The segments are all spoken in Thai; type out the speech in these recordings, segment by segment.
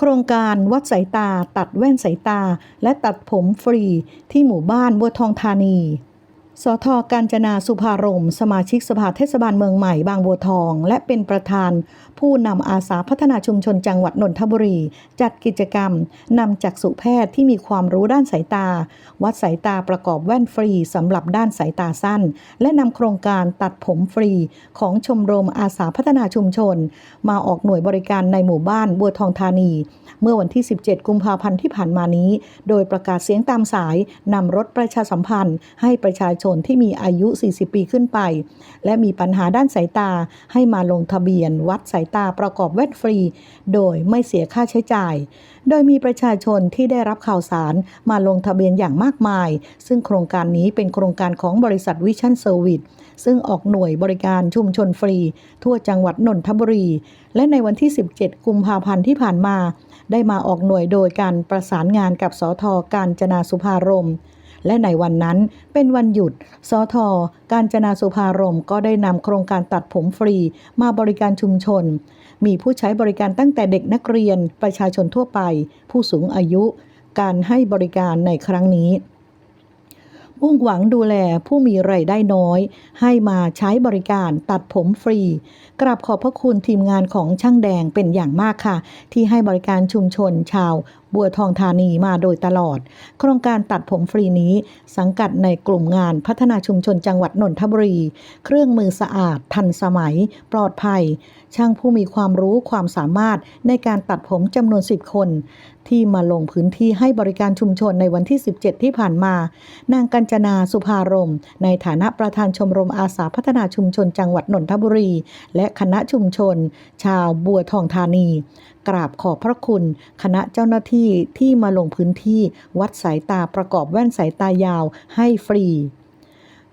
ครงการวัดสายตา ตัดแว่นสายตา และตัดผมฟรีที่หมู่บ้านบัวทองธานี สทกาญจนาสุภารม สมาชิกสภาเทศบาลเมืองใหม่บางบัวทอง และเป็นประธาน ผู้นำอาสาพัฒนาชุมชนจังหวัดนนทบุรี จัดกิจกรรมนำจักษุแพทย์ที่มีความรู้ด้านสายตา วัดสายตาประกอบแว่นฟรีสำหรับด้านสายตาสั้น และนำโครงการตัดผมฟรี ของชมรมอาสาพัฒนาชุมชน มาออกหน่วยบริการในหมู่บ้านบัวทองธานี เมื่อวันที่ 17 กุมภาพันธ์ที่ผ่านมานี้ โดยประกาศเสียงตามสายนำรถประชาสัมพันธ์ ให้ประชาชนที่มีอายุ 40 ปีขึ้นไป และมีปัญหาด้านสายตาให้มาลงทะเบียน วัดสายตาประกอบแว่นฟรี โดยไม่เสียค่าใช้จ่าย โดยมีประชาชนที่ได้รับข่าวสารมาลงทะเบียนอย่างมากมาย ซึ่งโครงการนี้เป็นโครงการของบริษัทวิชั่นเซอร์วิสซึ่งออกหน่วยบริการชุมชนฟรี ทั่วจังหวัดนนทบุรี และในวันที่ 17 กุมภาพันธ์ที่ผ่านมา ได้มาออกหน่วยโดยการประสานงานกับสทการจนาสุภารม และในวันนั้นเป็นวันหยุด สท การจนาสุภารมก็ได้นำโครงการตัดผมฟรีมาบริการชุมชน มีผู้ใช้บริการตั้งแต่เด็กนักเรียน ประชาชนทั่วไป ผู้สูงอายุ การให้บริการในครั้งนี้มุ่งหวังดูแลผู้มีไรายได้น้อย ให้มาใช้บริการตัดผมฟรี กราบขอบพระคุณทีมงานของช่างแดงเป็นอย่างมากค่ะ ที่ให้บริการชุมชนชาวบัวทองธานีมาโดยตลอด โครงการตัดผมฟรีนี้สังกัดในกลุ่มงานพัฒนาชุมชนจังหวัดนนทบุรี เครื่องมือสะอาด ทันสมัย ปลอดภัย ช่างผู้มีความรู้ความสามารถในการตัดผมจำนวน 10 คน ที่มาลงพื้นที่ให้บริการชุมชนในวันที่ 17 ที่ผ่านมา นางกัญจนาสุภารม ในฐานะประธานชมรมอาสาพัฒนาชุมชนจังหวัดนนทบุรี และคณะชุมชน ชาวบัวทองธานี กราบขอบพระคุณ คณะเจ้าหน้าที่ที่ที่มาลงพื้นที่วัดสายตาประกอบแว่นสายตายาวให้ฟรี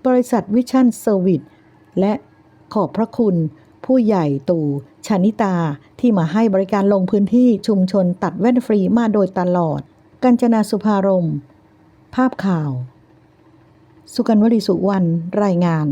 บริษัทวิชั่นเซอร์วิสและขอบพระคุณ ผู้ใหญ่ตู่ชานิตาที่มาให้บริการลงพื้นที่ชุมชนตัดแว่นฟรีมาโดยตลอด กัญจนาสุภารม ภาพข่าว สุกันวลีสุวรรณรายงาน